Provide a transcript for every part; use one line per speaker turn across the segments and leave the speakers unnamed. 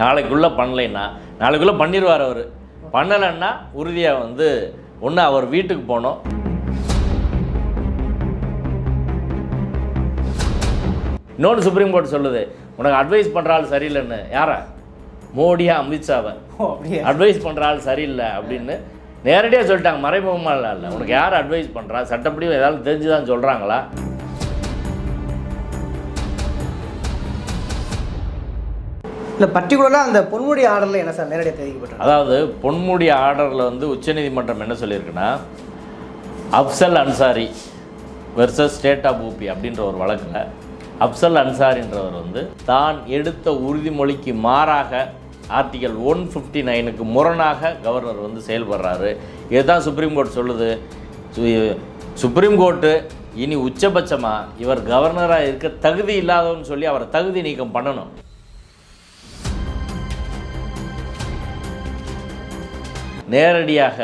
நாளைக்குள்ளே பண்ணலைன்னா நாளைக்குள்ளே பண்ணிடுவார் அவர். பண்ணலைன்னா உறுதியாக வந்து ஒன்று அவர் வீட்டுக்கு போகணும். இன்னொன்று சுப்ரீம் கோர்ட் சொல்லுது உனக்கு அட்வைஸ் பண்ணுற ஆள் சரியில்லைன்னு. யாரை? மோடியா அமித்ஷாவை? அட்வைஸ் பண்ணுற ஆள் சரியில்லை அப்படின்னு நேரடியாக சொல்லிட்டாங்க. மறைமுகமாக இல்லை இல்லை. உனக்கு யார் அட்வைஸ் பண்ணுறா சட்டப்படி ஏதாவது தெரிஞ்சு தான் சொல்கிறாங்களா
இல்லை பர்டிகுலராக அந்த பொன்முடி ஆர்டரில் என்ன சார் நேரடியாக தெரிவிக்கப்பட்டிருக்கு?
அதாவது பொன்முடி ஆர்டரில் வந்து உச்சநீதிமன்றம் என்ன சொல்லியிருக்குன்னா Afzal Ansari versus state of UP அப்படின்ற ஒரு வழக்கில் அப்சல் அன்சாரின்றவர் வந்து தான் எடுத்த உறுதிமொழிக்கு மாறாக ஆர்டிகல் ஒன் ஃபிஃப்டி நைனுக்கு முரணாக கவர்னர் வந்து செயல்படுறாரு. இதுதான் சுப்ரீம் கோர்ட் சொல்லுது? சு- சுப்ரீம் கோர்ட்டு இனி உச்சபட்சமாக இவர் கவர்னராக இருக்க தகுதி இல்லாதவன்னு சொல்லி அவரை தகுதி நீக்கம் பண்ணணும். நேரடியாக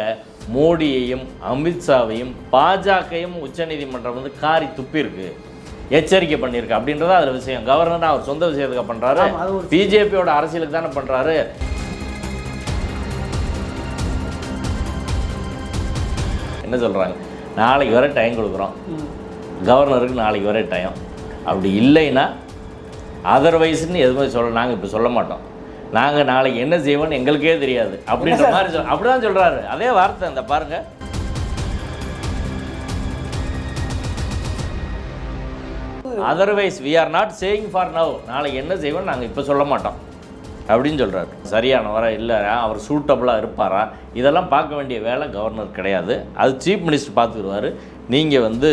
மோடியையும் அமித்ஷாவையும் பாஜகையும் உச்சநீதிமன்றம் வந்து காரி துப்பியிருக்கு எச்சரிக்கை பண்ணியிருக்கு அப்படின்றத அதில் விஷயம். கவர்னர் அவர் சொந்த விஷயத்துக்கு பண்ணுறாரு பிஜேபியோட அரசியலுக்கு தானே பண்ணுறாரு என்ன சொல்கிறாங்க நாளைக்கு வரை டைம் கொடுக்குறோம். கவர்னருக்கு நாளைக்கு வரை டைம் அப்படி இல்லைன்னா அதர்வைஸ்னு எதுவுமே சொல்ல நாங்கள் இப்போ சொல்ல மாட்டோம். நாங்கள் நாளைக்கு என்ன செய்வோம்னு எங்களுக்கே தெரியாது. அப்படின்ற மாதிரி சொல் அப்படி தான் சொல்கிறாரு அதே வார்த்தை இந்த பாருங்க. Otherwise we are not saying for now நாளைக்கு என்ன செய்வோம் நாங்கள் இப்போ சொல்ல மாட்டோம். அப்படின்னு சொல்கிறாரு சரியானவரா இல்லை அவர் சூட்டபுளாக இருப்பாரா? இதெல்லாம் பார்க்க வேண்டிய வேலை கவர்னர் கிடையாது. அது சீஃப் மினிஸ்டர் பார்த்துக்குருவார். நீங்கள் வந்து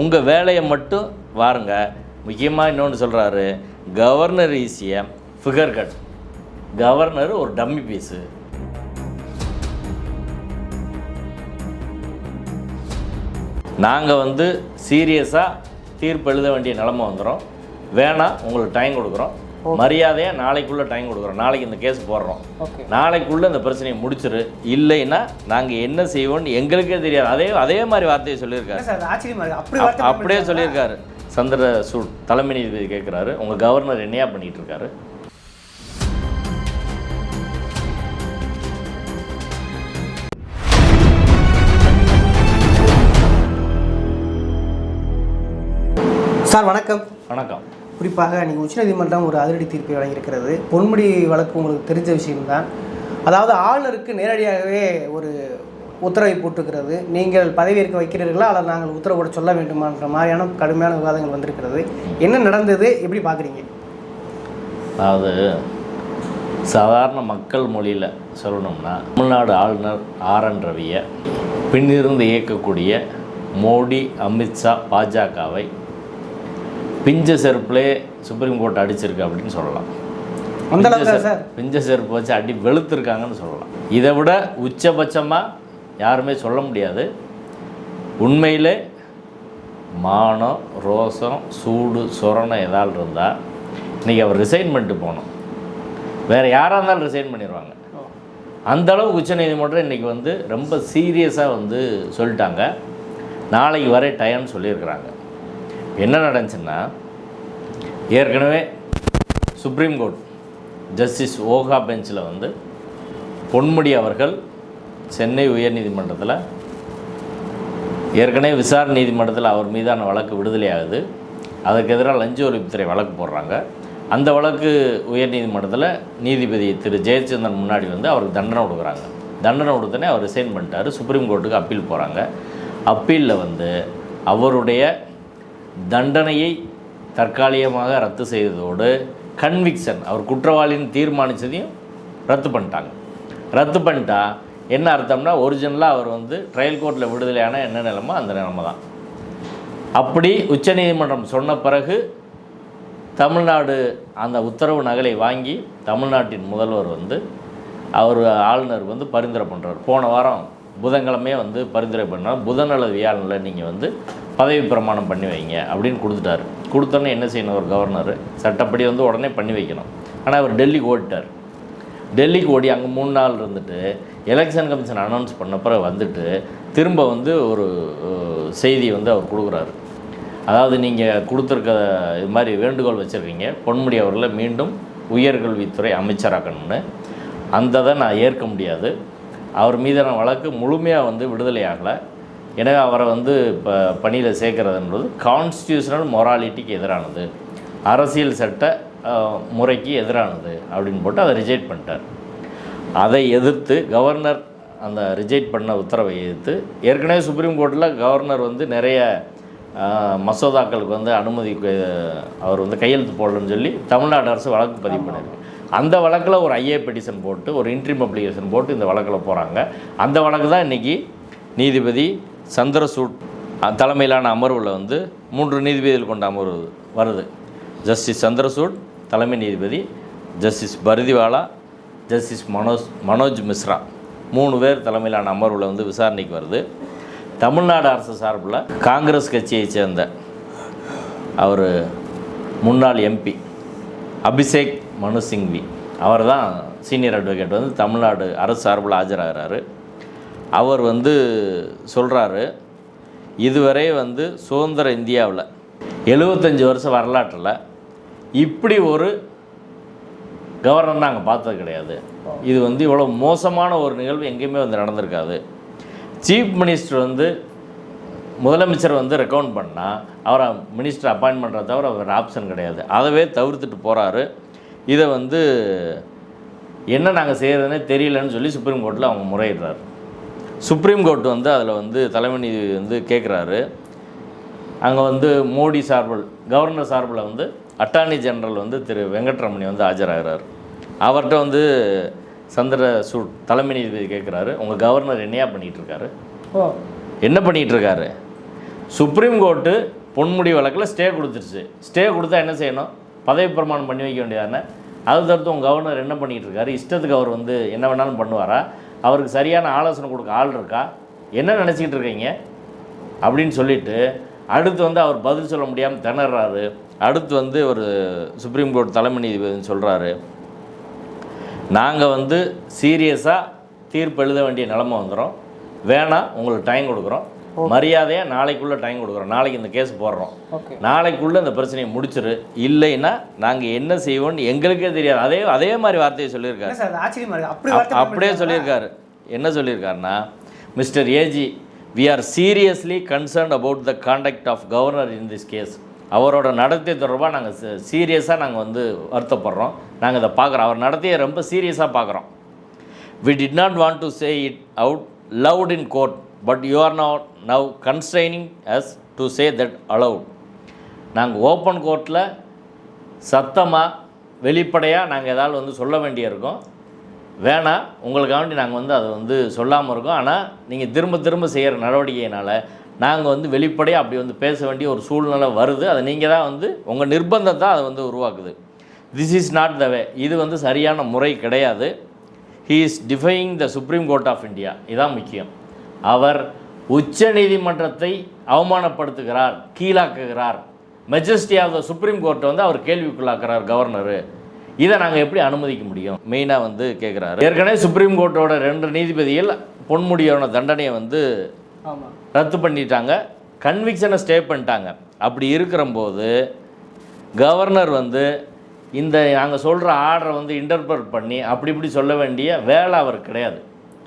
உங்கள் வேலையை மட்டும் வாருங்க. முக்கியமாக இன்னொன்று சொல்கிறாரு governor is a figurehead governor ஒரு டம்மி பீஸு. நாங்கள் வந்து சீரியஸாக தீர்ப்பு எழுத வேண்டிய நிலமை வந்துடும் வேணாம் உங்களுக்கு டைம் கொடுக்குறோம். மரியாதையாக நாளைக்குள்ளே டைம் கொடுக்குறோம். நாளைக்கு இந்த கேஸ் போடுறோம். நாளைக்குள்ளே இந்த பிரச்சனையை முடிச்சிரு. இல்லைன்னா நாங்கள் என்ன செய்வோம்னு எங்களுக்கே தெரியாது. அதே அதே மாதிரி வார்த்தையை சொல்லியிருக்காரு. அப்படியே சொல்லியிருக்காரு. சந்திர சூட் தலைமை நீதிபதி கேட்குறாரு உங்கள் கவர்னர் என்னையா பண்ணிட்டு இருக்காரு?
சார் வணக்கம்.
வணக்கம்.
குறிப்பாக நீங்கள் உச்சநீதிமன்றம் ஒரு அதிரடி தீர்ப்பை வழங்கியிருக்கிறது. பொன்முடி வழக்கு உங்களுக்கு தெரிஞ்ச விஷயம்தான். அதாவது ஆளுநருக்கு நேரடியாகவே ஒரு உத்தரவை போட்டிருக்கிறது. நீங்கள் பதவியேற்க வைக்கிறீர்களா? அல்லது நாங்கள் உத்தரவு போட சொல்ல வேண்டுமான்ற மாதிரியான கடுமையான விவாதங்கள் வந்திருக்கிறது. என்ன நடந்தது? எப்படி பார்க்குறீங்க?
அதாவது சாதாரண மக்கள் மொழியில் சொல்லணும்னா தமிழ்நாடு ஆளுநர் ஆர் என் ரவியை பின்னிருந்து இயக்கக்கூடிய மோடி அமித்ஷா பாஜகவை பிஞ்ச செருப்புலே சுப்ரீம் கோர்ட் அடிச்சிருக்கு அப்படின்னு சொல்லலாம். பிஞ்ச செருப்பு-
சார்.
பிஞ்ச செருப்பு வச்சு அடி வெளுத்துருக்காங்கன்னு சொல்லலாம். இதை விட உச்சபட்சமாக யாருமே சொல்ல முடியாது. உண்மையிலே மானம் ரோசம் சூடு சொரணம் ஏதாவது இருந்தால் இன்றைக்கி அவர் ரிசைன் பண்ணிட்டு போகணும். வேறு யாராக இருந்தாலும் ரிசைன் பண்ணிடுவாங்க அந்த அளவுக்கு உச்சநீதிமன்றம் இன்றைக்கி வந்து ரொம்ப சீரியஸாக வந்து சொல்லிட்டாங்க. நாளைக்கு வரை டயம்னு சொல்லியிருக்கிறாங்க. என்ன நடந்துச்சுன்னா ஏற்கனவே சுப்ரீம் கோர்ட் ஜஸ்டிஸ் ஓகா பெஞ்சில் வந்து பொன்முடி அவர்கள் சென்னை உயர்நீதிமன்றத்தில் ஏற்கனவே விசாரணை நீதிமன்றத்தில் அவர் மீதான வழக்கு விடுதலை ஆகுது. அதுக்கு எதிராக லஞ்ச ஒழிப்புத்துறை வழக்கு போடுறாங்க. அந்த வழக்கு உயர்நீதிமன்றத்தில் நீதிபதி திரு ஜெயச்சந்திரன் முன்னாடி வந்து அவருக்கு தண்டனை கொடுக்குறாங்க. தண்டனை கொடுத்தனே அவர் ரிசைன் பண்ணிட்டாரு. சுப்ரீம் கோர்ட்டுக்கு அப்பீல் போகிறாங்க அப்பீலில் வந்து அவருடைய தண்டனையை தற்காலிகமாக ரத்து செய்ததோடு கன்விக்ஷன் அவர் குற்றவாளின்னு தீர்மானித்ததையும் ரத்து பண்ணிட்டாங்க. ரத்து பண்ணிட்டா என்ன அர்த்தம்னா ஒரிஜினலாக அவர் வந்து ட்ரையல் கோர்ட்டில் விடுதலையான என்ன நிலைமை? அந்த நிலைமை தான். அப்படி உச்சநீதிமன்றம் சொன்ன பிறகு தமிழ்நாடு அந்த உத்தரவு நகலை வாங்கி தமிழ்நாட்டின் முதல்வர் வந்து அவர் ஆளுநர் வந்து பரிந்துரை பண்ணுறார் போன வாரம் புதன்கிழமையே வந்து பரிந்துரை பண்ணார். புதன் அல்லது வியாழனில் நீங்கள் வந்து பதவி பிரமாணம் பண்ணி வைங்க அப்படின்னு கொடுத்துட்டாரு. கொடுத்தோன்னே என்ன செய்யணும்? ஒரு கவர்னர் சட்டப்படி வந்து உடனே பண்ணி வைக்கணும். ஆனால் அவர் டெல்லிக்கு ஓடிட்டார். டெல்லிக்கு ஓடி அங்கே மூணு நாள் இருந்துட்டு எலெக்ஷன் கமிஷன் அனௌன்ஸ் பண்ண பிறகு வந்துட்டு திரும்ப வந்து ஒரு செய்தி வந்து அவர் கொடுக்குறாரு. அதாவது நீங்கள் கொடுத்துருக்க இது மாதிரி வேண்டுகோள் வச்சுருக்கீங்க. பொன்முடி அவர்களை மீண்டும் உயர்கல்வித்துறை அமைச்சராக்கணும்னு. அந்ததை நான் ஏற்க முடியாது. அவர் மீதான வழக்கு முழுமையாக வந்து விடுதலை ஆகலை. எனவே அவரை வந்து இப்போ பணியில் சேர்க்கறதுன்றது கான்ஸ்டியூஷனல் மொராலிட்டிக்கு எதிரானது. அரசியல் சட்ட முறைக்கு எதிரானது அப்படின்னு போட்டு அதை ரிஜெக்ட் பண்ணிட்டார். அதை எதிர்த்து கவர்னர் அந்த ரிஜெக்ட் பண்ண உத்தரவை எதிர்த்து ஏற்கனவே சுப்ரீம் கோர்ட்டில் கவர்னர் வந்து நிறைய மசோதாக்களுக்கு வந்து அனுமதி அவர் வந்து கையெழுத்து போடலன்னு சொல்லி தமிழ்நாடு அரசு வழக்கு பதிவு பண்ணியிருக்கு அந்த வழக்கில் ஒரு ஐஏ பெட்டிஷன் போட்டு ஒரு இன்ட்ரீம் அப்ளிகேஷன் போட்டு இந்த வழக்கில் போகிறாங்க அந்த வழக்கு தான் இன்றைக்கி நீதிபதி சந்திரசூட் தலைமையிலான அமர்வில் வந்து மூன்று நீதிபதிகள் கொண்ட அமர்வு வருது. ஜஸ்டிஸ் சந்திரசூட் தலைமை நீதிபதி ஜஸ்டிஸ் பரதிவாலா ஜஸ்டிஸ் மனோஜ் மனோஜ் மிஸ்ரா. மூணு பேர் தலைமையிலான அமர்வில் வந்து விசாரணைக்கு வருது. தமிழ்நாடு அரசு சார்பில் காங்கிரஸ் கட்சியை சேர்ந்த அவர் முன்னாள் எம்பி அபிஷேக் மனு சிங்வி அவர் தான் சீனியர் அட்வொகேட் வந்து தமிழ்நாடு அரசு சார்பில் ஆஜராகிறாரு. அவர் வந்து சொல்கிறாரு இதுவரை வந்து சுதந்திர இந்தியாவில் எழுபத்தஞ்சி வருஷம் வரலாற்றில் இப்படி ஒரு கவர்னர் நாங்கள் பார்த்தது கிடையாது. இது வந்து இவ்வளோ மோசமான ஒரு நிகழ்வு எங்கேயுமே வந்து நடந்திருக்காது. சீஃப் மினிஸ்டர் வந்து முதலமைச்சர் வந்து ரெக்கமெண்ட் பண்ணால் அவரை மினிஸ்டர் அப்பாயின்ட் பண்ணுறத தவிர அவர் ஆப்ஷன் கிடையாது. அதவே தவிர்த்துட்டு போகிறாரு இதை வந்து என்ன நாங்கள் செய்கிறதுனே தெரியலன்னு சொல்லி சுப்ரீம் கோர்ட்டில் அவங்க முறையிடுறாரு. சுப்ரீம் கோர்ட் வந்து அதில் வந்து தலைமை நீதிபதி வந்து கேட்குறாரு அங்கே வந்து மோடி சார்பில் கவர்னர் சார்பில் வந்து அட்டார்னி ஜெனரல் வந்து திரு வெங்கட்ரமணி வந்து ஆஜராகிறார். அவர்கிட்ட வந்து சந்திரசூட் தலைமை நீதிபதி கேட்குறாரு உங்கள் கவர்னர் என்னையா
ஓ.
என்ன பண்ணிகிட்டு இருக்காரு? சுப்ரீம் கோர்ட்டு பொன்முடி வழக்கில் ஸ்டே கொடுத்துருச்சு. ஸ்டே கொடுத்தா என்ன செய்யணும்? பதவி பிரமாணம் பண்ணி வைக்க வேண்டியதானே அது தவிர்த்து உங்கள் கவர்னர் என்ன பண்ணிகிட்டு இருக்காரு? இஷ்டத்துக்கு அவர் வந்து என்ன வேணாலும் பண்ணுவாரா? அவருக்கு சரியான ஆலோசனை கொடுக்க ஆள் இருக்கா? என்ன நினச்சிக்கிட்டு இருக்கீங்க? அப்படின்னு சொல்லிட்டு அடுத்து வந்து அவர் பதில் சொல்ல முடியாமல் திணறாரு. அடுத்து வந்து ஒரு சுப்ரீம் கோர்ட் தலைமை நீதிபதி சொல்கிறாரு நாங்கள் வந்து சீரியஸாக தீர்ப்பு எழுத வேண்டிய நிலமை வந்துடும் வேணாம் உங்களுக்கு டைம் கொடுக்குறோம். மரியாதையாக நாளைக்குள்ளே டைம் கொடுக்குறோம். நாளைக்கு இந்த கேஸ் போடுறோம். நாளைக்குள்ளே இந்த பிரச்சனையை முடிச்சிரு. இல்லைன்னா நாங்கள் என்ன செய்வோம்னு எங்களுக்கே தெரியாது. அதே அதே மாதிரி வார்த்தையை சொல்லியிருக்காரு. அப்படியே சொல்லியிருக்காரு. என்ன சொல்லியிருக்காருன்னா mister AG we are seriously concerned about the conduct of governor in this case அவரோட நடத்தை தொடர்பாக நாங்கள் சீரியஸாக நாங்கள் வந்து வருத்தப்படுறோம். நாங்கள் இதை பார்க்குறோம். அவர் நடத்தையை ரொம்ப சீரியஸாக பார்க்குறோம். We did not want to say it out loud in court but you are not now constraining us to say that aloud நாங்கள் ஓப்பன் கோர்ட்டில் சத்தமாக வெளிப்படையாக நாங்கள் ஏதாவது வந்து சொல்ல வேண்டியிருக்கோம். வேணாம் உங்களுக்காண்டி நாங்கள் வந்து அதை வந்து சொல்லாமல் இருக்கோம். ஆனால் நீங்கள் திரும்ப திரும்ப செய்கிற நடவடிக்கையினால் நாங்கள் வந்து வெளிப்படையாக அப்படி வந்து பேச வேண்டிய ஒரு சூழ்நிலை வருது. அதை நீங்கள் தான் வந்து உங்கள் நிர்பந்தம் தான் அதை வந்து உருவாக்குது. This is not the way இது வந்து சரியான முறை கிடையாது. He is defying the supreme court of India இதுதான் முக்கியம். அவர் உச்ச நீதிமன்றத்தை அவமானப்படுத்துகிறார் கீழாக்குகிறார். மெஜஸ்டி ஆஃப் த சுப்ரீம் கோர்ட்டை வந்து அவர் கேள்விக்குள்ளாக்குறார் கவர்னரு இதை நாங்கள் எப்படி அனுமதிக்க முடியும்? மெயினாக வந்து கேட்குறாரு ஏற்கனவே சுப்ரீம் கோர்ட்டோட ரெண்டு நீதிபதிகள் பொன்முடியோட தண்டனையை வந்து ரத்து பண்ணிட்டாங்க கன்விக்ஷனை ஸ்டே பண்ணிட்டாங்க. அப்படி இருக்கிறம்போது கவர்னர் வந்து இந்த நாங்கள் சொல்கிற ஆர்டரை வந்து இன்டர்பிரட் பண்ணி அப்படி இப்படி சொல்ல வேண்டிய வேலை அவருக்கு கிடையாது.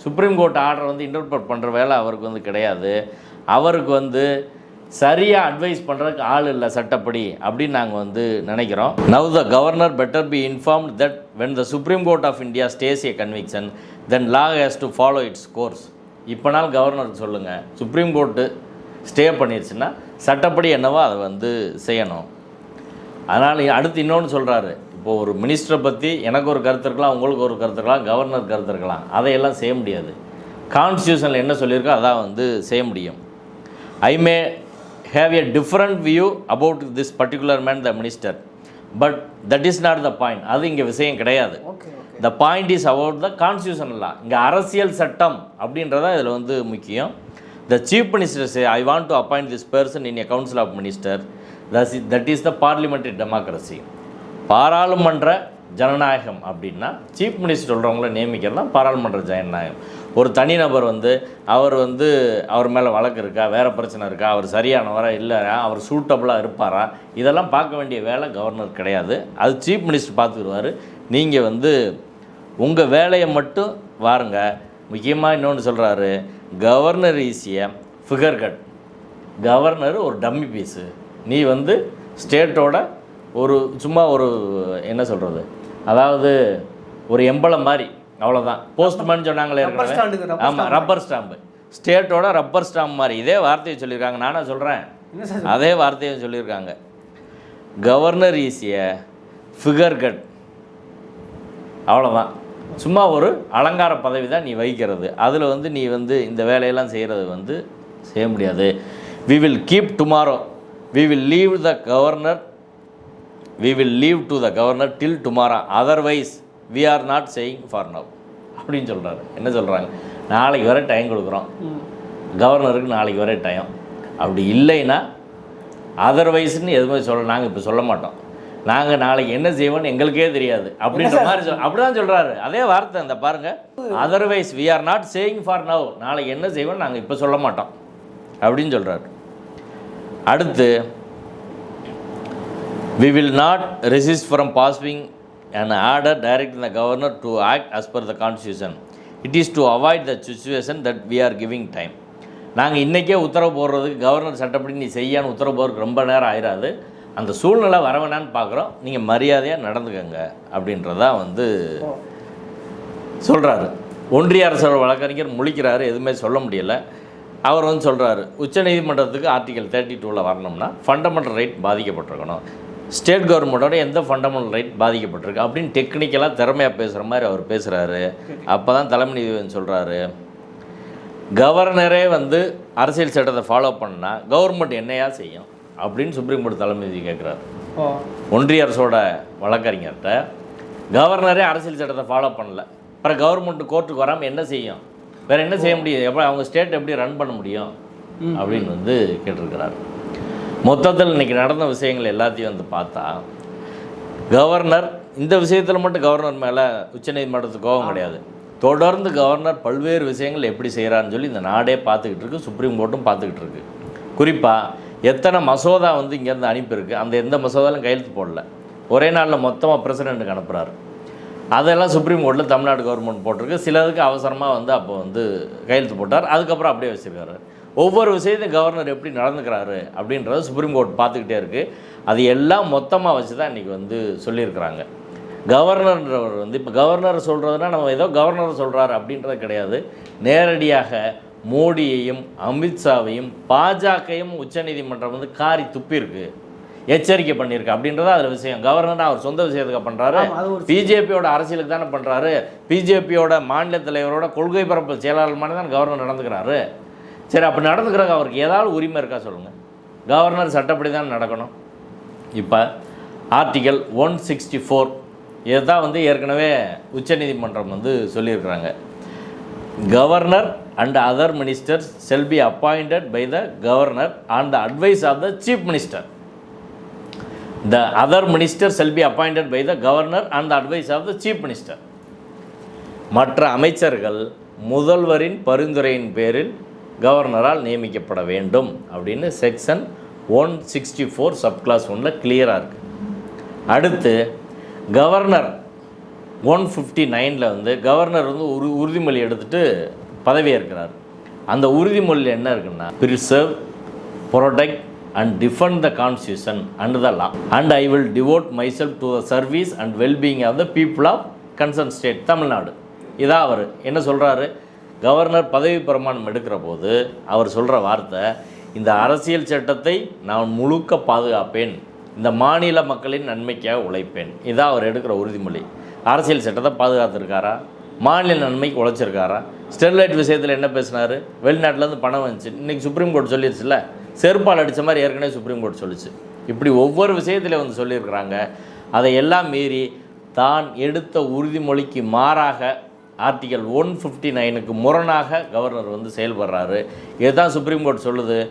சுப்ரீம் கோர்ட் ஆர்டரை வந்து இன்டர்பிரட் பண்ணுற வேலை அவருக்கு வந்து கிடையாது. அவருக்கு வந்து சரியாக அட்வைஸ் பண்ணுறதுக்கு ஆள் இல்லை சட்டப்படி அப்படின்னு நாங்கள் வந்து நினைக்கிறோம். Now the governor better be informed that when the supreme court of India stays a conviction then law has to follow its course இப்போனால் கவர்னருக்கு சொல்லுங்கள் சுப்ரீம் கோர்ட்டு ஸ்டே பண்ணிருச்சுன்னா சட்டப்படி என்னவோ அதை வந்து செய்யணும். அதனால் அடுத்து இன்னொன்று சொல்கிறாரு இப்போ ஒரு மினிஸ்டரை பற்றி எனக்கு ஒரு கருத்து இருக்கலாம் உங்களுக்கு ஒரு கருத்து இருக்கலாம் கவர்னர் கருத்து இருக்கலாம். அதையெல்லாம் செய்ய முடியாது. கான்ஸ்டியூஷனில் என்ன சொல்லியிருக்கோ அதான் வந்து செய்ய முடியும். I may have a different view about this particular man the minister but that is not the point அது இங்கே விஷயம் கிடையாது. The point is about the constitution law இங்கே அரசியல் சட்டம் அப்படின்றதான் இதில் வந்து முக்கியம். The chief minister say I want to appoint this person in a council of minister that is the parliamentary democracy பாராளுமன்ற ஜனநாயகம் அப்படின்னா சீஃப் மினிஸ்டர் சொல்கிறவங்கள நியமிக்கிறது தான் பாராளுமன்ற ஜனநாயகம். ஒரு தனிநபர் வந்து அவர் வந்து அவர் மேலே வழக்கு இருக்கா வேறு பிரச்சனை இருக்கா அவர் சரியானவரா இல்லையா அவர் சூட்டபுளாக இருப்பாரா இதெல்லாம் பார்க்க வேண்டிய வேலை கவர்னர் கிடையாது. அது சீஃப் மினிஸ்டர் பார்த்துக்குருவார் நீங்கள் வந்து உங்கள் வேலையை மட்டும் வாருங்க. முக்கியமாக இன்னொன்று சொல்கிறாரு governor is a figurehead governor ஒரு டம்மி பீஸு நீ வந்து ஸ்டேட்டோட ஒரு சும்மா ஒரு என்ன சொல்கிறது அதாவது ஒரு எம்பளம் மாதிரி அவ்வளோதான் போஸ்ட்மேன் சொன்னாங்களே ஆமாம் ரப்பர் ஸ்டாம்பு. ஸ்டேட்டோட ரப்பர் ஸ்டாம்ப் மாதிரி. இதே வார்த்தையை சொல்லியிருக்காங்க. நானா சொல்கிறேன் அதே வார்த்தையை சொல்லியிருக்காங்க. கவர்னர் ஈஸிய ஃபிகர் கட் அவ்வளோதான் சும்மா ஒரு அலங்கார பதவி தான் நீ வகிக்கிறது. அதில் வந்து நீ வந்து இந்த வேலையெல்லாம் செய்கிறது வந்து செய்ய முடியாது. We will keep tomorrow we will leave the governor we will leave to the governor till tomorrow otherwise we are not saying for now அப்படின்னு சொல்கிறாரு என்ன சொல்கிறாங்க நாளைக்கு வரை டைம் கொடுக்குறோம். கவர்னருக்கு நாளைக்கு வரை டைம் அப்படி இல்லைன்னா அதர்வைஸ்னு எதுவுமே சொல்ல நாங்கள் இப்போ சொல்ல மாட்டோம். நாங்கள் நாளைக்கு என்ன செய்வோம்னு எங்களுக்கே தெரியாது. அப்படின்ற மாதிரி சொல் அப்படி தான் சொல்கிறாரு அதே வார்த்தை அந்த பாருங்க. Otherwise we are not saying for now நாளைக்கு என்ன செய்வோம்னு நாங்கள் இப்போ சொல்ல மாட்டோம். அப்படின்னு சொல்கிறாரு அடுத்து we will not resist from passing an order directing the governor to act as per the constitution. It is to avoid the situation that we are giving time. நாங்கள் இன்றைக்கே உத்தரவு போடுறதுக்கு கவர்னர் சட்டப்படி நீ செய்யான்னு உத்தரவு போடுறதுக்கு ரொம்ப நேரம் ஆயிராது. அந்த சூழ்நிலை வரவேணான்னு பார்க்குறோம் நீங்கள் மரியாதையாக நடந்துக்கங்க அப்படின்றதான் வந்து சொல்கிறாரு ஒன்றிய அரசோட வழக்கறிஞர் முழிக்கிறாரு எதுவுமே சொல்ல முடியலை. அவர் வந்து சொல்கிறாரு உச்சநீதிமன்றத்துக்கு ஆர்டிகல் தேர்ட்டி டூவில் வரணும்னா ஃபண்டமெண்டல் ரைட் பாதிக்கப்பட்டிருக்கணும். ஸ்டேட் கவர்மெண்ட்டோட எந்த ஃபண்டமெண்டல் ரைட் பாதிக்கப்பட்டிருக்கு அப்படின்னு டெக்னிக்கலாக திறமையாக பேசுகிற மாதிரி அவர் பேசுகிறாரு அப்போ தான் தலைமை நீதிபதி சொல்கிறாரு கவர்னரே வந்து அரசியல் சட்டத்தை ஃபாலோ பண்ணா கவர்மெண்ட் என்னையா செய்யும் அப்படின்னு சுப்ரீம் கோர்ட் தலைமை நீதி கேட்குறாரு ஒன்றிய அரசோட வழக்கறிஞர்கிட்ட கவர்னரே அரசியல் சட்டத்தை ஃபாலோ பண்ணல. அப்புறம் கவர்மெண்ட் கோர்ட்டுக்கு வராமல் என்ன செய்யும்? வேறு என்ன செய்ய முடியும்? எப்படி அவங்க ஸ்டேட் எப்படி ரன் பண்ண முடியும்? அப்படின்னு வந்து கேட்டிருக்கிறார். மொத்தத்தில் இன்னைக்கு நடந்த விஷயங்கள் எல்லாத்தையும் வந்து பார்த்தா கவர்னர் இந்த விஷயத்தில் மட்டும் கவர்னர் மேலே உச்சநீதிமன்றத்துக்கு கோபம் கிடையாது. தொடர்ந்து கவர்னர் பல்வேறு விஷயங்கள் எப்படி செய்கிறான்னு சொல்லி இந்த நாடே பார்த்துக்கிட்டு இருக்கு சுப்ரீம் கோர்ட்டும் பார்த்துக்கிட்டு இருக்கு. குறிப்பாக எத்தனை மசோதா வந்து இங்கேருந்து அனுப்பியிருக்கு அந்த எந்த மசோதாலும் கையெழுத்து போடல. ஒரே நாளில் மொத்தமாக பிரசிடெண்ட்டுக்கு அனுப்புகிறாரு அதெல்லாம் சுப்ரீம் கோர்ட்டில் தமிழ்நாடு கவர்மெண்ட் போட்டிருக்கு. சிலதுக்கு அவசரமாக வந்து அப்போ வந்து கையெழுத்து போட்டார். அதுக்கப்புறம் அப்படியே வச்சுருக்காரு. ஒவ்வொரு விஷயத்தையும் கவர்னர் எப்படி நடந்துக்கிறாரு அப்படின்றத சுப்ரீம் கோர்ட் பார்த்துக்கிட்டே இருக்குது அது எல்லாம் மொத்தமாக வச்சு தான் இன்றைக்கி வந்து சொல்லியிருக்கிறாங்க. கவர்னர்ன்றவர் வந்து இப்போ கவர்னர் சொல்கிறதுனா நம்ம ஏதோ கவர்னர் சொல்கிறாரு அப்படின்றது கிடையாது. நேரடியாக மோடியையும் அமித்ஷாவையும் பாஜகையும் உச்சநீதிமன்றம் வந்து காரி துப்பியிருக்கு. எச்சரிக்கை பண்ணியிருக்கு அப்படின்றத அதில் விஷயம். கவர்னர் அவர் சொந்த விஷயத்துக்கு பண்ணுறாரு பிஜேபியோட அரசியலுக்கு தானே பண்ணுறாரு பிஜேபியோட மாநில தலைவரோட கொள்கை பரப்பு செயலாளர் மாதிரி தான் கவர்னர் நடந்துக்கிறாரு. சரி அப்படி நடந்துக்கிறாங்க அவருக்கு ஏதாவது உரிமை இருக்கா சொல்லுங்கள் கவர்னர் சட்டப்படி தான் நடக்கணும். இப்போ ஆர்டிக்கல் ஒன் சிக்ஸ்டி ஃபோர் இதுதான் வந்து ஏற்கனவே உச்சநீதிமன்றம் வந்து சொல்லியிருக்கிறாங்க. Governor and other ministers shall be appointed by the governor on the advice of the chief minister the other minister shall be appointed by the governor and the advice of the chief minister மற்ற அமைச்சர்கள் முதல்வரின் பரிந்துரையின் பேரில் கவர்னரால் நியமிக்கப்பட வேண்டும் அப்படின்னு section one sixty four subclause ஒன்றில் கிளியராக இருக்குது அடுத்து கவர்னர் ஒன் ஃபிஃப்டி நைனில் வந்து கவர்னர் வந்து உரு உறுதிமொழி எடுத்துட்டு பதவியேற்கிறார். அந்த உறுதிமொழியில் என்ன இருக்குன்னா preserve protect and defend the constitution and the law and I will devote myself to the service and wellbeing of the people of concern state Tamil Nadu இதான் அவர். என்ன சொல்கிறாரு கவர்னர் பதவி பிரமாணம் எடுக்கிற போது அவர் சொல்கிற வார்த்தை இந்த அரசியல் சட்டத்தை நான் முழுக்க பாதுகாப்பேன். இந்த மாநில மக்களின் நன்மைக்காக உழைப்பேன். இதான் அவர் எடுக்கிற உறுதிமொழி. அரசியல் சட்டத்தை பாதுகாத்திருக்காரா? மாநில நன்மைக்கு உழைச்சிருக்காரா? ஸ்டெர்லைட் விஷயத்தில் என்ன பேசினாரு? வெளிநாட்டிலேருந்து பணம் வந்துச்சு. இன்றைக்கி சுப்ரீம் கோர்ட் சொல்லிடுச்சுல செருப்பால் அடித்த மாதிரி ஏற்கனவே சுப்ரீம் கோர்ட் சொல்லிச்சு. இப்படி ஒவ்வொரு விஷயத்திலையும் வந்து சொல்லியிருக்கிறாங்க. அதை எல்லாம் மீறி தான் எடுத்த உறுதிமொழிக்கு மாறாக ஆர்டிகல் ஒன் ஃபிஃப்டி நைனுக்கு முரணாக கவர்னர் வந்து செயல்படுறாரு. இதுதான் சுப்ரீம் கோர்ட் சொல்லுது.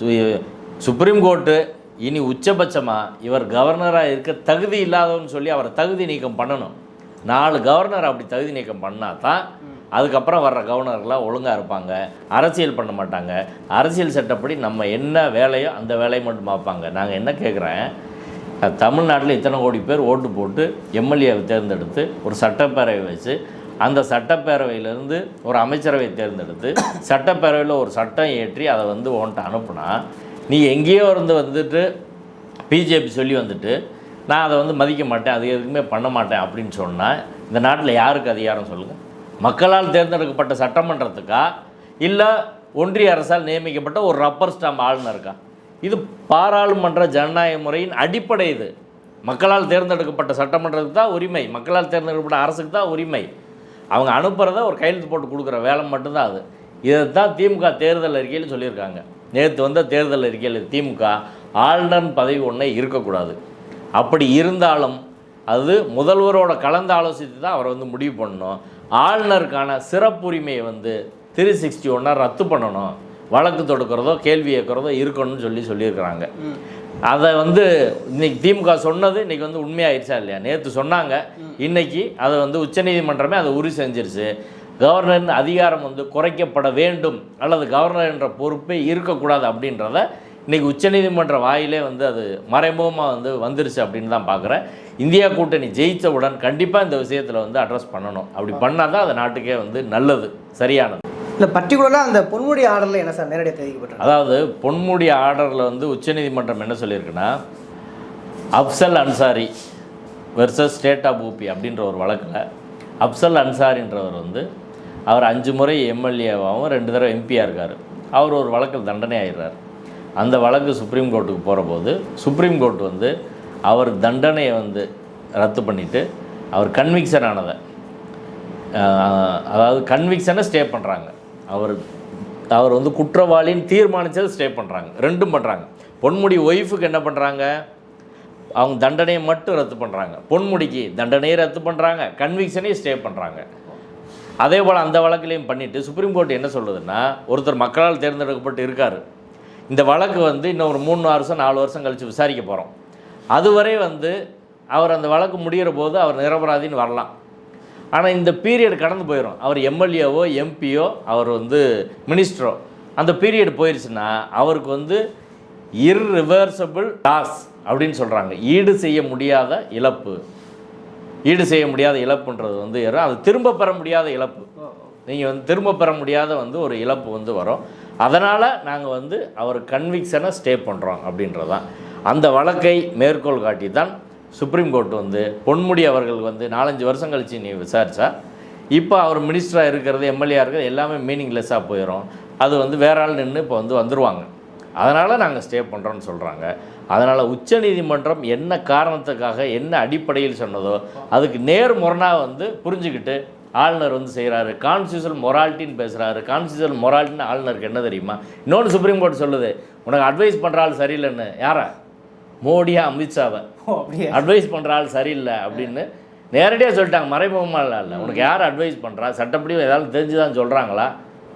சு- சுப்ரீம் கோர்ட்டு இனி உச்சபட்சமாக இவர் கவர்னராக இருக்க தகுதி இல்லாதவன்னு சொல்லி அவரை தகுதி நீக்கம் பண்ணணும். நாலு கவர்னர் அப்படி தகுதி நீக்கம் பண்ணால் தான் அதுக்கப்புறம் வர்ற கவர்னர்லாம் ஒழுங்காக இருப்பாங்க. அரசியல் பண்ண மாட்டாங்க. அரசியல் சட்டப்படி நம்ம என்ன வேலையோ அந்த வேலையை மட்டும் பார்ப்பாங்க. நாங்கள் என்ன கேட்குறேன் தமிழ்நாட்டில் இத்தனை கோடி பேர் ஓட்டு போட்டு எம்எல்ஏவை தேர்ந்தெடுத்து ஒரு சட்டப்பேரவை வச்சு அந்த சட்டப்பேரவையிலேருந்து ஒரு அமைச்சரவை தேர்ந்தெடுத்து சட்டப்பேரவையில் ஒரு சட்டம் ஏற்றி அதை வந்து உன்கிட்ட அனுப்புனா நீ எங்கேயோ இருந்து வந்துட்டு பிஜேபி சொல்லி வந்துட்டு நான் அதை வந்து மதிக்க மாட்டேன் அது எதுக்குமே பண்ண மாட்டேன் அப்படின்னு சொன்னால் இந்த நாட்டில் யாருக்கு அதிகாரம் சொல்லுங்கள் மக்களால் தேர்ந்தெடுக்கப்பட்ட சட்டமன்றத்துக்கா? இல்லை ஒன்றிய அரசால் நியமிக்கப்பட்ட ஒரு ரப்பர் ஸ்டாம்ப் ஆளுநருக்கா இது பாராளுமன்ற ஜனநாயக முறையின் அடிப்படை இது. மக்களால் தேர்ந்தெடுக்கப்பட்ட சட்டமன்றத்துக்கு தான் உரிமை. மக்களால் தேர்ந்தெடுக்கப்பட்ட அரசுக்கு தான் உரிமை. அவங்க அனுப்புகிறத ஒரு கையெழுத்து போட்டு கொடுக்குற வேலை மட்டும்தான் அது. இதை தான் திமுக தேர்தல் அறிக்கையில் சொல்லியிருக்காங்க. நேற்று வந்த தேர்தல் அறிக்கையில் திமுக ஆளுநர் பதவி ஒன்றே இருக்கக்கூடாது. அப்படி இருந்தாலும் அது முதல்வரோட கலந்து ஆலோசித்து தான் அவரை வந்து முடிவு பண்ணணும். ஆளுநருக்கான சிறப்புரிமையை வந்து த்ரீ சிக்ஸ்டி ஒன்றா ரத்து பண்ணணும். வழக்கு தொடுக்கிறதோ கேள்வி கேட்குறதோ இருக்கணும்னு சொல்லி சொல்லியிருக்கிறாங்க. அதை வந்து இன்னைக்கு திமுக சொன்னது இன்னைக்கு வந்து உண்மையாயிருச்சா இல்லையா? நேற்று சொன்னாங்க. இன்னைக்கு அதை வந்து உச்சநீதிமன்றமே அதை உறுதி செஞ்சிருச்சு. கவர்னரின் அதிகாரம் வந்து குறைக்கப்பட வேண்டும் அல்லது கவர்னர் என்ற பொறுப்பே இருக்கக்கூடாது அப்படின்றத இன்னைக்கு உச்சநீதிமன்ற வாயிலே வந்து அது மறைமுகமாக வந்து வந்துருச்சு அப்படின்னு தான் பார்க்குறேன் இந்தியா கூட்டணி ஜெயித்தவுடன் கண்டிப்பாக இந்த விஷயத்தில் வந்து அட்ரஸ் பண்ணணும். அப்படி பண்ணால் தான் அது நாட்டுக்கே வந்து நல்லது சரியானது.
இல்லை பர்டிகுலராக அந்த பொன்முடி ஆர்டரில் என்ன சார் நேரடியாக தெரிவிக்கப்பட்டிருக்கு?
அதாவது பொன்முடி ஆர்டரில் வந்து உச்சநீதிமன்றம் என்ன சொல்லியிருக்குன்னா Afzal Ansari versus state of UP அப்படின்ற ஒரு வழக்கில் அப்சல் அன்சாரின்றவர் வந்து அவர் அஞ்சு முறை எம்எல்ஏவாகவும் ரெண்டு தடவை எம்பியாக இருக்கார். அவர் ஒரு வழக்கில் தண்டனை ஆயிடுறார். அந்த வழக்கு சுப்ரீம் கோர்ட்டுக்கு போகிற போது சுப்ரீம் கோர்ட் வந்து அவர் தண்டனையை வந்து ரத்து பண்ணிவிட்டு அவர் கன்விக்ஷன் ஆனதை அதாவது கன்விக்ஷனை ஸ்டே பண்ணுறாங்க அவர் அவர் வந்து குற்றவாளின்னு தீர்மானித்ததை ஸ்டே பண்ணுறாங்க ரெண்டும் பண்ணுறாங்க பொன்முடி ஒய்ஃபுக்கு என்ன பண்ணுறாங்க அவங்க தண்டனையை மட்டும் ரத்து பண்ணுறாங்க பொன்முடிக்கு தண்டனையை ரத்து பண்ணுறாங்க கன்விக்ஷனையும் ஸ்டே பண்ணுறாங்க அதே போல் அந்த வழக்குலையும் பண்ணிவிட்டு சுப்ரீம் கோர்ட் என்ன சொல்லுதுன்னா ஒருத்தர் மக்களால் தேர்ந்தெடுக்கப்பட்டு இருக்கார். இந்த வழக்கு வந்து இன்னும் ஒரு மூணு வருஷம் நாலு வருஷம் கழித்து விசாரிக்க போகிறோம் அதுவரை வந்து அவர் அந்த வழக்கு முடிகிற போது அவர் நிரபராதின்னு வரலாம். ஆனால் இந்த பீரியட் கடந்து போயிடும் அவர் எம்எல்ஏவோ எம்பியோ அவர் வந்து மினிஸ்டரோ அந்த பீரியட் போயிடுச்சுன்னா அவருக்கு வந்து இர்ரிவர்சபிள் லாஸ் அப்படின்னு சொல்கிறாங்க ஈடு செய்ய முடியாத இழப்பு. ஈடு செய்ய முடியாத இழப்புன்றது வந்து ஏறும் அது திரும்ப பெற முடியாத இழப்பு. நீங்கள் வந்து திரும்ப பெற முடியாத வந்து ஒரு இழப்பு வந்து வரும். அதனால் நாங்கள் வந்து அவர் கன்விக்ஷனை ஸ்டே பண்ணுறோம் அப்படின்றதான். அந்த வழக்கை மேற்கோள் காட்டி தான் சுப்ரீம் கோர்ட் வந்து பொன்முடி அவர்கள் வந்து நாலஞ்சு வருஷம் கழிச்சு நீ விசாரிச்சா இப்போ அவர் மினிஸ்டராக இருக்கிறது எம்எல்ஏ இருக்கிறது எல்லாமே மீனிங்லெஸ்ஸாக போயிடும் அது வந்து வேற ஆள் நின்று இப்போ வந்து வந்துருவாங்க. அதனால் நாங்கள் ஸ்டே பண்ணுறோன்னு சொல்கிறாங்க அதனால் உச்சநீதிமன்றம் என்ன காரணத்துக்காக என்ன அடிப்படையில் சொன்னதோ அதுக்கு நேர் முரணாக வந்து புரிஞ்சுக்கிட்டு ஆளுநர் வந்து செய்கிறாரு கான்ஸ்டியூஷன் மொராலிட்டின்னு பேசுகிறாரு கான்ஸ்டியூஷன் மொராலிட்டின்னு ஆளுநருக்கு என்ன தெரியுமா? இன்னொன்று சுப்ரீம் கோர்ட் சொல்லுது. உனக்கு அட்வைஸ் பண்ணுற ஆள் சரியில்லைன்னு. யாரா? மோடியா அமித்ஷாவை. அட்வைஸ் பண்ணுற ஆள் சரியில்லை அப்படின்னு நேரடியாக சொல்லிட்டாங்க. மறைமுகமாக இல்லை. இல்லை உனக்கு யார் அட்வைஸ் பண்ணுறா சட்டப்படி ஏதாவது தெரிஞ்சு தான் சொல்கிறாங்களா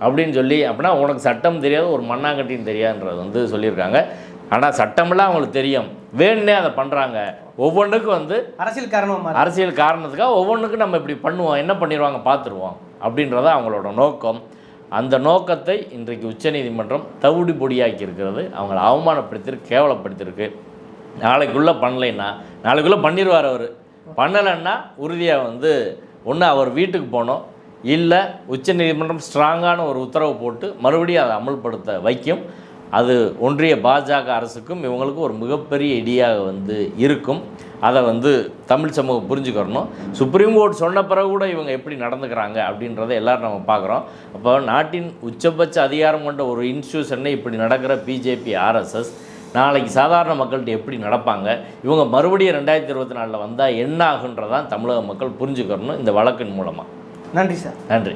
அப்படின்னு சொல்லி அப்படின்னா உனக்கு சட்டம் தெரியாது ஒரு மண்ணாங்கட்டியும் தெரியாதுன்றது வந்து சொல்லியிருக்காங்க. ஆனால் சட்டமெல்லாம் அவங்களுக்கு தெரியும். வேணுன்னே அதை பண்ணுறாங்க ஒவ்வொன்றுக்கும் வந்து
அரசியல் காரணமாக மாறி
அரசியல் காரணத்துக்காக ஒவ்வொன்றுக்கும் நம்ம இப்படி பண்ணுவோம். என்ன பண்ணிடுவாங்க? பார்த்துருவோம். அப்படின்றத அவங்களோட நோக்கம். அந்த நோக்கத்தை இன்றைக்கு உச்சநீதிமன்றம் தவிடு பொடியாக்கி இருக்கிறது அவங்கள அவமானப்படுத்தியிருக்கு கேவலப்படுத்தியிருக்கு. நாளைக்குள்ளே பண்ணலைன்னா நாளைக்குள்ளே பண்ணிடுவார் அவர். பண்ணலைன்னா உறுதியாக வந்து ஒன்று அவர் வீட்டுக்கு போகணும் இல்லை உச்சநீதிமன்றம் ஸ்ட்ராங்கான ஒரு உத்தரவு போட்டு மறுபடியும் அதை அமல்படுத்த வைக்கும். அது ஒன்றிய பாஜக அரசுக்கும் இவங்களுக்கும் ஒரு மிகப்பெரிய இடியாக வந்து இருக்கும். அதை வந்து தமிழ் சமூகம் புரிஞ்சுக்கிறணும். சுப்ரீம் கோர்ட் சொன்ன பிறகு கூட இவங்க எப்படி நடந்துக்கிறாங்க அப்படின்றத எல்லோரும் நம்ம பார்க்குறோம். அப்போ நாட்டின் உச்சபட்ச அதிகாரம் கொண்ட ஒரு இன்ஸ்டியூஷனை இப்படி நடக்கிற பிஜேபி ஆர்எஸ்எஸ் நாளைக்கு சாதாரண மக்கள்கிட்ட எப்படி நடப்பாங்க? இவங்க மறுபடியும் ரெண்டாயிரத்தி இருபத்தி நாலில் வந்தால் என்ன ஆகுன்றதான் தமிழக மக்கள் புரிஞ்சுக்கிறணும் இந்த வழக்கின் மூலமாக
நன்றி சார்.
நன்றி.